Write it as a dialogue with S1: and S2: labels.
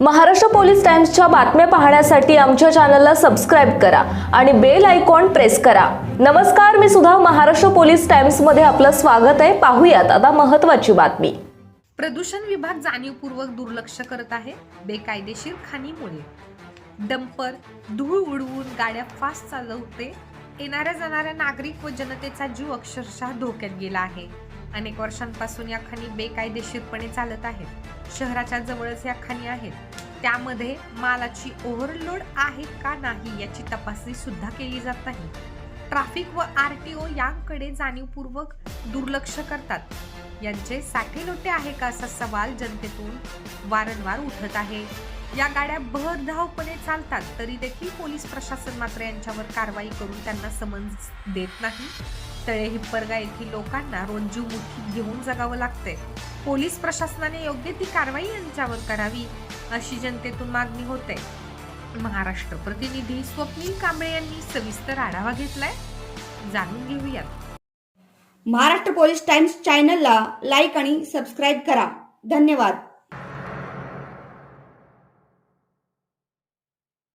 S1: Maharashtra police टाइम्सच्या बातम्या पाहण्यासाठी आमच्या चॅनलला सबस्क्राईब करा आणि बेल आयकॉन प्रेस करा. नमस्कार मी सुद्धा महाराष्ट्र पोलीस टाइम्समध्ये आपलं स्वागत आहे. पाहूयात आता महत्वाची बातमी.
S2: प्रदूषण विभाग जाणीवपूर्वक दुर्लक्ष करत आहे. बेकायदेशीर खाणीमुळे. डंपर धूळ उडवून गाड्या फास्ट चालवते. येणाऱ्या जाणाऱ्या नागरिक व जनतेचा जीव अक्षरशः धोक्यात गेला आहे. अनेक वर्षांपासून या खाणी बेकायदेशीरपणे चालत आहेत. शहराच्या जवळच या खाणी आहेत. त्यामध्ये मालाची ओव्हरलोड आहे का नाही याची तपासणी सुद्धा केली जात नाही. ट्रॅफिक व आर टी ओ यांकडे जाणीवपूर्वक दुर्लक्ष करतात. यांचे साठे लोटे आहे का असा सवाल जनतेतून वारंवार उठत आहे. या गाड्या भरधावपणे चालतात तरी देखील पोलीस प्रशासन मात्र यांच्यावर कारवाई करून त्यांना समन्स देत नाही. तळे हिप्परगा येथील लोकांना रोज मुठीत घेऊन जगावं लागतंय. पोलीस प्रशासनाने योग्य ती कारवाई यांच्यावर करावी अशी जनतेतून मागणी होते. महाराष्ट्र प्रतिनिधी स्वप्नील कांबळे यांनी सविस्तर आढावा घेतलाय. जाणून घेऊयात.
S3: महाराष्ट्र पोलीस टाइम्स चॅनलला लाईक आणि सबस्क्राईब करा. धन्यवाद.